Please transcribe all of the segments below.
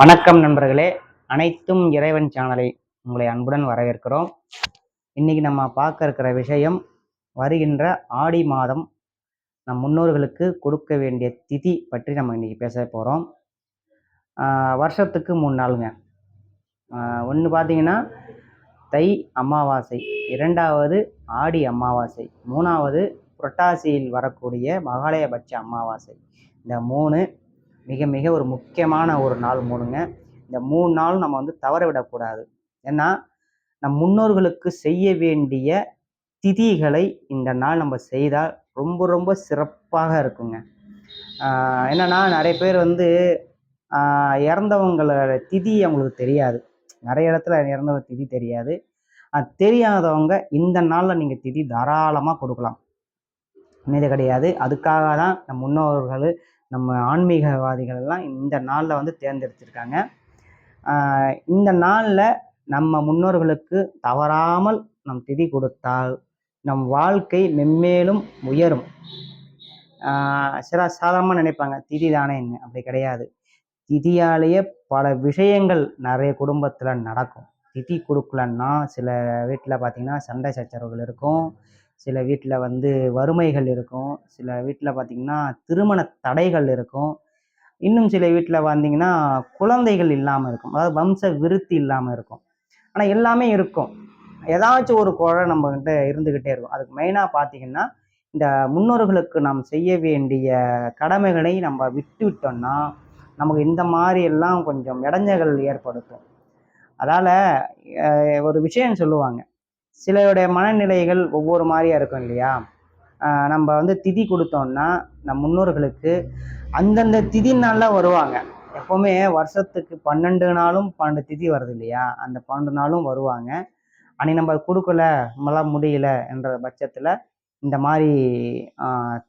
வணக்கம் நண்பர்களே. அனைத்தும் இறைவன் சேனலை உங்களை அன்புடன் வரவேற்கிறோம். இன்னைக்கு நம்ம பார்க்க இருக்கிற விஷயம் வருகின்ற ஆடி மாதம் நம் முன்னோர்களுக்கு கொடுக்க வேண்டிய திதி பற்றி நம்ம இன்னைக்கு பேச போகிறோம் வருஷத்துக்கு மூணு நாளுங்க. ஒன்று பார்த்தீங்கன்னா தை அமாவாசை இரண்டாவது ஆடி அமாவாசை மூணாவது புரட்டாசியில் வரக்கூடிய மகாலயபட்ச அமாவாசை. இந்த மூணு மிக மிக ஒரு முக்கியமான ஒரு நாள் மூணுங்க. இந்த மூணு நாள் நம்ம வந்து தவற விடக்கூடாது. ஏன்னா நம் முன்னோர்களுக்கு செய்ய வேண்டிய திதிகளை இந்த நாள் நம்ம செய்தால் ரொம்ப ரொம்ப சிறப்பாக இருக்குங்க. என்னன்னா நிறைய பேர் வந்து இறந்தவங்களோட திதி அவங்களுக்கு தெரியாது. நிறைய இடத்துல இறந்தவங்க திதி தெரியாது. அது தெரியாதவங்க இந்த நாளில் நீங்கள் திதி தாராளமாக கொடுக்கலாம். மீது கிடையாது. அதுக்காக தான் நம் முன்னோர்கள் நம்ம ஆன்மீகவாதிகள் எல்லாம் இந்த நாளில் வந்து தேர்ந்தெடுத்திருக்காங்க. இந்த நாளில் நம்ம முன்னோர்களுக்கு தவறாமல் நம் திதி கொடுத்தால் நம் வாழ்க்கை மென்மேலும் உயரும். சில சாதாரணமாக நினைப்பாங்க திதி தானே என்ன அப்படி கிடையாது. திதியாலேயே பல விஷயங்கள் நிறைய குடும்பத்தில் நடக்கும். திதி கொடுக்கலன்னா சில வீட்டில் பார்த்தீங்கன்னா சண்டை சச்சரவுகள் இருக்கும். சில வீட்டில் வந்து வறுமைகள் இருக்கும். சில வீட்டில் பார்த்தீங்கன்னா திருமண தடைகள் இருக்கும். இன்னும் சில வீட்டில் வந்தீங்கன்னா குழந்தைகள் இல்லாமல் இருக்கும். அதாவது வம்ச விருத்தி இல்லாமல் இருக்கும். ஆனால் எல்லாமே இருக்கும். ஏதாச்சும் ஒரு குறை நம்மகிட்ட இருந்துக்கிட்டே இருக்கும். அதுக்கு மெயினாக பார்த்தீங்கன்னா இந்த முன்னோர்களுக்கு நாம் செய்ய வேண்டிய கடமைகளை நம்ம விட்டு விட்டோம்னா நமக்கு இந்த மாதிரி எல்லாம் கொஞ்சம் இடைஞ்சல்கள் ஏற்படுத்தும். அதால் ஒரு விஷயம் சொல்லுவாங்க. சிலருடைய மனநிலைகள் ஒவ்வொரு மாதிரியா இருக்கும் இல்லையா? நம்ம வந்து திதி கொடுத்தோம்னா நம் முன்னோர்களுக்கு அந்தந்த திதி நாளில் வருவாங்க. எப்போவுமே வருஷத்துக்கு பன்னெண்டு நாளும் பன்னெண்டு திதி வருது இல்லையா? அந்த பன்னெண்டு நாளும் வருவாங்க. அன்னைக்கு நம்ம கொடுக்கல நம்மளால் முடியல என்ற பட்சத்தில் இந்த மாதிரி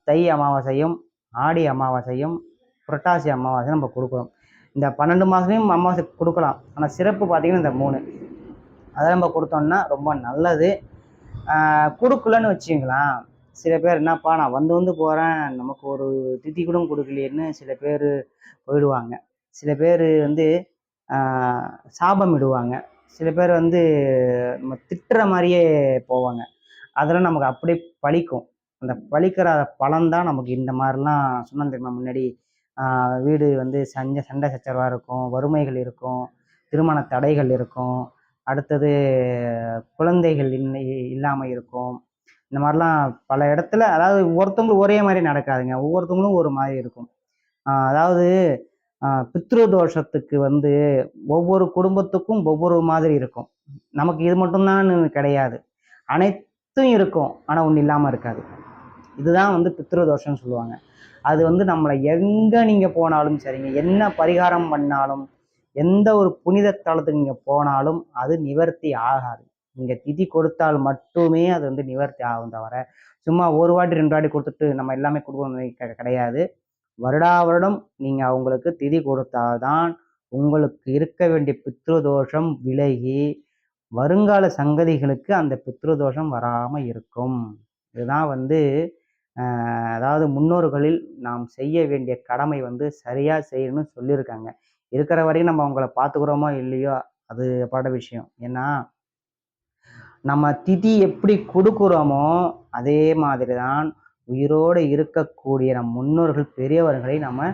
தை அமாவாசையும் ஆடி அமாவாசையும் புரட்டாசி அமாவாசையும் நம்ம கொடுக்குறோம். இந்த பன்னெண்டு மாதமும் அமாவாசை கொடுக்கலாம். ஆனால் சிறப்பு பார்த்தீங்கன்னா இந்த மூணு. அதை நம்ம கொடுத்தோம்னா ரொம்ப நல்லது. கொடுக்கலன்னு வச்சுக்கலாம் சில பேர் என்னப்பா நான் வந்து வந்து போகிறேன் நமக்கு ஒரு திதி கூட கொடுக்கலையேன்னு சில பேர் போயிடுவாங்க. சில பேர் வந்து சாபம் இடுவாங்க. சில பேர் வந்து நம்ம திட்டுற மாதிரியே போவாங்க. அதெல்லாம் நமக்கு அப்படியே பழிக்கும். அந்த பழிக்கிற பலன் தான் நமக்கு இந்த மாதிரிலாம் சொன்னேன் தெரியுமா முன்னாடி. வீடு வந்து சண்டை சண்டை சச்சரவாக இருக்கும் வறுமைகள் இருக்கும் திருமண தடைகள் இருக்கும். அடுத்தது குழந்தைகள் இன்னை இல்லாமல் இருக்கும். இந்த மாதிரிலாம் பல இடத்துல அதாவது ஒவ்வொருத்தவங்களும் ஒரே மாதிரி நடக்காதுங்க. ஒவ்வொருத்தவங்களும் ஒரு மாதிரி இருக்கும். அதாவது பித்ரு தோஷத்துக்கு வந்து ஒவ்வொரு குடும்பத்துக்கும் ஒவ்வொரு மாதிரி இருக்கும். நமக்கு இது மட்டும்தான் கிடையாது. அனைத்தும் இருக்கும். ஆனால் ஒன்று இல்லாமல் இருக்காது. இதுதான் வந்து பித்ரு தோஷம்னு சொல்லுவாங்க. அது வந்து நம்மளை எங்கே நீங்கள் போனாலும் சரிங்க. என்ன பரிகாரம் பண்ணாலும் எந்த ஒரு புனித தலத்துக்கு நீங்கள் போனாலும் அது நிவர்த்தி ஆகாது. நீங்கள் திதி கொடுத்தால் மட்டுமே அது வந்து நிவர்த்தி ஆகும் தவிர சும்மா ஒரு வாட்டி ரெண்டு வாட்டி கொடுத்துட்டு நம்ம எல்லாமே கொடுக்கணும் கிடையாது. வருடா வருடம் நீங்கள் அவங்களுக்கு திதி கொடுத்தால்தான் உங்களுக்கு இருக்க வேண்டிய பித்ரு தோஷம் விலகி வருங்கால சங்கதிகளுக்கு அந்த பித்ரு தோஷம் வராமல் இருக்கும். இதுதான் வந்து அதாவது முன்னோர்களில் நாம் செய்ய வேண்டிய கடமை வந்து சரியாக செய்யணும்னு சொல்லியிருக்காங்க. இருக்கிற வரையும் நம்ம அவங்கள பார்த்துக்கிறோமோ இல்லையோ அது பட விஷயம். ஏன்னா நம்ம திதி எப்படி கொடுக்குறோமோ அதே மாதிரி தான் உயிரோடு இருக்கக்கூடிய நம் முன்னோர்கள் பெரியவர்களை நம்ம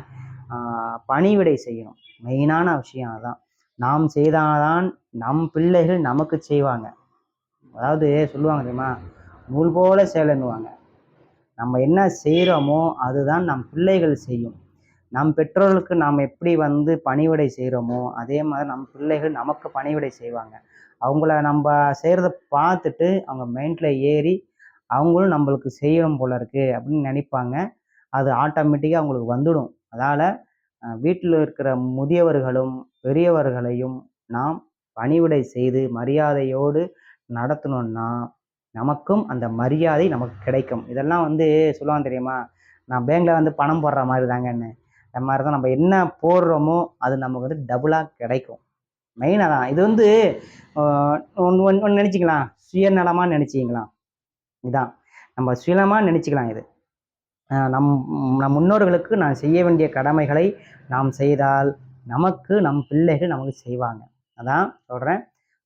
பணிவிடை செய்யணும். மெயினான விஷயம் அதுதான் நாம் செய்தால்தான் நம் பிள்ளைகள் நமக்கு செய்வாங்க. அதாவது சொல்லுவாங்க தெரியுமா? நூல் போல செயலன்னுவாங்க நம்ம என்ன செய்கிறோமோ அதுதான் நம் பிள்ளைகள் செய்யும். நம் பெற்றோர்களுக்கு நாம் எப்படி வந்து பணிவிடை செய்கிறோமோ அதே மாதிரி நம் பிள்ளைகள் நமக்கு பணிவிடை செய்வாங்க. அவங்கள நம்ம செய்கிறத பார்த்துட்டு அவங்க மைண்டில் ஏறி அவங்களும் நம்மளுக்கு செய்யணும் போல இருக்குது அப்படின்னு நினைப்பாங்க. அது ஆட்டோமேட்டிக்காக அவங்களுக்கு வந்துடும். அதால் வீட்டில் இருக்கிற முதியவர்களும் பெரியவர்களையும் நாம் பணிவிடை செய்து மரியாதையோடு நடத்தணும்னா நமக்கும் அந்த மரியாதை நமக்கு கிடைக்கும். இதெல்லாம் வந்து சொல்லுவாங்க தெரியுமா? நான் பேங்க்ல வந்து பணம் போடுற மாதிரி தாங்கன்னு. அது மாதிரி தான் நம்ம என்ன போடுறோமோ அது நமக்கு வந்து டபுளாக கிடைக்கும். மெயினாக தான். இது வந்து ஒன்று ஒன்று நினச்சிக்கலாம். சுயநலமாக நினச்சிக்கலாம். இதான். நம்ம சுயநலமாக நினச்சிக்கலாம் இது. நம் நம் முன்னோர்களுக்கு நான் செய்ய வேண்டிய கடமைகளை நாம் செய்தால் நமக்கு நம் பிள்ளைகள் நமக்கு செய்வாங்க. அதான் சொல்கிறேன்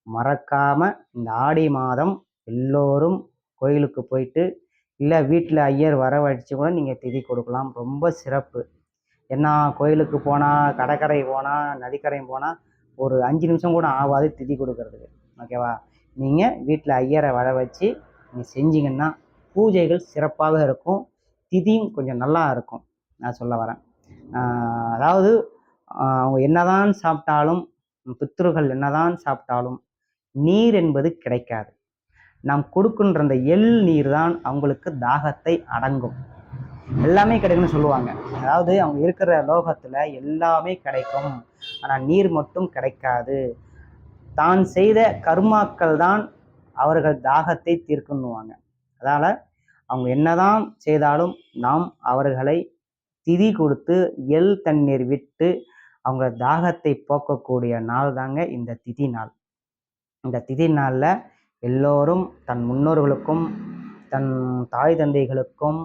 மறக்காமல் இந்த ஆடி மாதம் எல்லோரும் கோயிலுக்கு போயிட்டு இல்லை வீட்டில் ஐயர் வரவழைச்சி கூட நீங்கள் திதி கொடுக்கலாம். ரொம்ப சிறப்பு. என்ன கோயிலுக்கு போனால் கடற்கரை போனால் நதிக்கரை போனால் ஒரு அஞ்சு நிமிஷம் கூட ஆகாது திதி கொடுக்கறதுக்கு. ஓகேவா நீங்கள் வீட்டில் ஐயரை வர வச்சு நீங்கள் செஞ்சீங்கன்னா பூஜைகள் சிறப்பாக இருக்கும். திதியும் கொஞ்சம் நல்லா இருக்கும். நான் சொல்ல வரேன். அதாவது அவங்க என்னதான் சாப்பிட்டாலும் பித்ருகள் என்னதான் சாப்பிட்டாலும் நீர் என்பது கிடைக்காது. நாம் கொடுக்கின்ற அந்த எள் நீர் தான் அவங்களுக்கு தாகத்தை அடங்கும். எல்லாமே கிடைக்கும்னு சொல்லுவாங்க. அதாவது அவங்க இருக்கிற லோகத்தில் எல்லாமே கிடைக்கும். ஆனால் நீர் மட்டும் கிடைக்காது. தான் செய்த கர்மாக்கள் தான் அவர்கள் தாகத்தை தீர்க்கணுவாங்க அதனால் அவங்க என்னதான் செய்தாலும் நாம் அவர்களை திதி கொடுத்து எள் தண்ணீர் விட்டு அவங்க தாகத்தை போக்கக்கூடிய நாள் தாங்க இந்த திதி நாள். இந்த திதி நாளில் எல்லோரும் தன் முன்னோர்களுக்கும் தன் தாய் தந்தைகளுக்கும்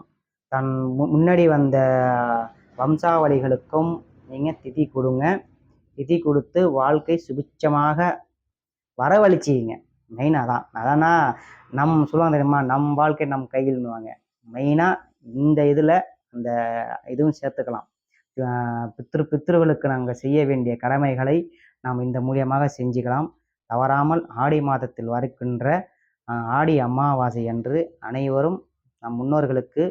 தன் முன்னாடி வந்த வம்சாவளிகளுக்கும் நீங்கள் திதி கொடுங்க. திதி கொடுத்து வாழ்க்கை சுபிச்சமாக வரவழிச்சிங்க மெயினாக தான். அதானா நம் சொல்லுவாங்க தெரியுமா நம் வாழ்க்கை நம் கையில்னுவாங்க மெயினாக இந்த இதில் அந்த இதுவும் சேர்த்துக்கலாம். பித்ரு பித்ருகளுக்கு நாங்கள் செய்ய வேண்டிய கடமைகளை நாம் இந்த மூலியமாக செஞ்சுக்கலாம். தவறாமல் ஆடி மாதத்தில் வருகின்ற ஆடி அமாவாசை அன்று அனைவரும் நம் முன்னோர்களுக்கு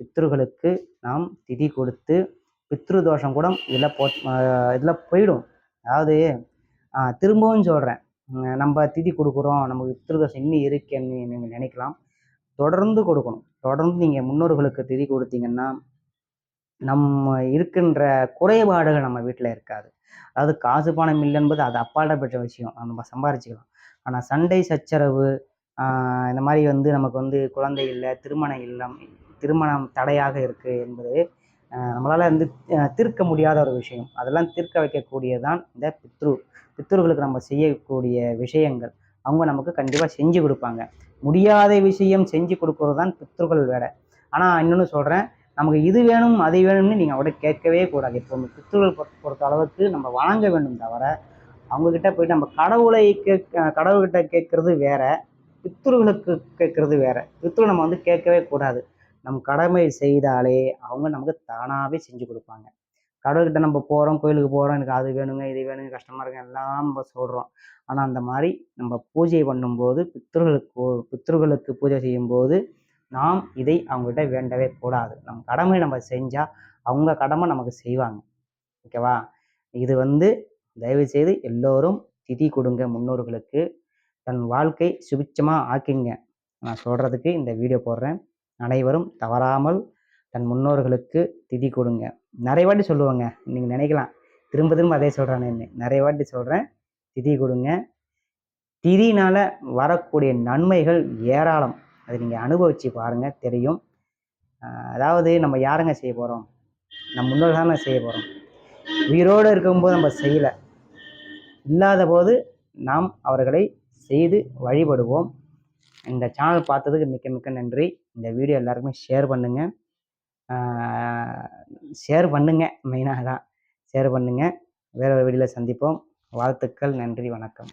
பித்ருகளுக்கு நாம் திதி கொடுத்து பித்ரு தோஷம் கூட இதில் போ இதில் போயிடும். அதாவது திரும்பவும் சொல்கிறேன் நம்ம திதி கொடுக்குறோம் நமக்கு பித்ரு தோஷம் இன்னும் இருக்கேன்னு நீங்கள் நினைக்கலாம். தொடர்ந்து கொடுக்கணும். தொடர்ந்து நீங்கள் முன்னோர்களுக்கு திதி கொடுத்தீங்கன்னா நம்ம இருக்கின்ற குறைபாடுகள் நம்ம வீட்டில் இருக்காது. அதாவது காசு பணம் இல்லை என்பது அது அப்பாட பெற்ற விஷயம். நம்ம சம்பாரிச்சுக்கலாம். ஆனால் சண்டை சச்சரவு இந்த மாதிரி வந்து நமக்கு வந்து குழந்தை இல்லை திருமணம் இல்லம் திருமணம் தடையாக இருக்குது என்பது நம்மளால் வந்து தீர்க்க முடியாத ஒரு விஷயம். அதெல்லாம் தீர்க்க வைக்கக்கூடியதான் இந்த பித்ரு பித்ருகளுக்கு நம்ம செய்யக்கூடிய விஷயங்கள். அவங்க நமக்கு கண்டிப்பாக செஞ்சு கொடுப்பாங்க. முடியாத விஷயம் செஞ்சு கொடுக்குறது தான் பித்ருகள் வேலை. ஆனால் இன்னொன்று சொல்கிறேன் நமக்கு இது வேணும் அது வேணும்னு நீங்கள் அவட கேட்கவே கூடாது. இப்போ பித்ருகள் பொறுத்த அளவுக்கு நம்ம வணங்க வேண்டும் தவிர அவங்கக்கிட்ட போயிட்டு நம்ம கடவுளை கேட்க கடவுள்கிட்ட கேட்குறது வேற பித்ருகளுக்கு கேட்குறது வேற. பித்ரு நம்ம வந்து கேட்கவே கூடாது. நம் கடமை செய்தாலே அவங்க நமக்கு தானாகவே செஞ்சு கொடுப்பாங்க. கடவுள்கிட்ட நம்ம போகிறோம் கோயிலுக்கு போகிறோம் எனக்கு அது வேணுங்க இது வேணுங்க கஷ்டமாக இருக்குங்க எல்லாம் நம்ம சொல்கிறோம் ஆனால் அந்த மாதிரி நம்ம பூஜை பண்ணும்போது பித்ருகளுக்கு பித்ருகளுக்கு பூஜை செய்யும்போது நாம் இதை அவங்ககிட்ட வேண்டவே கூடாது. நம் கடமை நம்ம செஞ்சால் அவங்க கடமை நமக்கு செய்வாங்க. ஓகேவா இது வந்து தயவு செய்து எல்லோரும் திதி கொடுங்க முன்னோர்களுக்கு. தன் வாழ்க்கை சுபிச்சமாக ஆக்கிங்க. நான் சொல்கிறதுக்கு இந்த வீடியோ போடுறேன். அனைவரும் தவறாமல் தன் முன்னோர்களுக்கு திதி கொடுங்க. நிறைய வாட்டி சொல்லுவாங்க நீங்கள் நினைக்கலாம் திரும்ப திரும்ப அதே சொல்கிறேன்னு நிறைய வாட்டி சொல்கிறேன் திதி கொடுங்க. திதினால் வரக்கூடிய நன்மைகள் ஏராளம். அதை நீங்கள் அனுபவித்து பாருங்கள் தெரியும். அதாவது நம்ம யாருங்க செய்ய போகிறோம் நம்ம முன்னோர்கள் தானே செய்ய போகிறோம் உயிரோடு இருக்கும்போது நம்ம செய்யலை. இல்லாத போது நாம் அவர்களை செய்து வழிபடுவோம். இந்த சேனல் பார்த்ததுக்கு மிக்க மிக்க நன்றி. இந்த வீடியோ எல்லாருக்குமே ஷேர் பண்ணுங்கள் ஷேர் பண்ணுங்கள் மெயினாக தான். ஷேர் பண்ணுங்கள் வேறு ஒரு வீடியோவில் சந்திப்போம். வாழ்த்துக்கள் நன்றி வணக்கம்.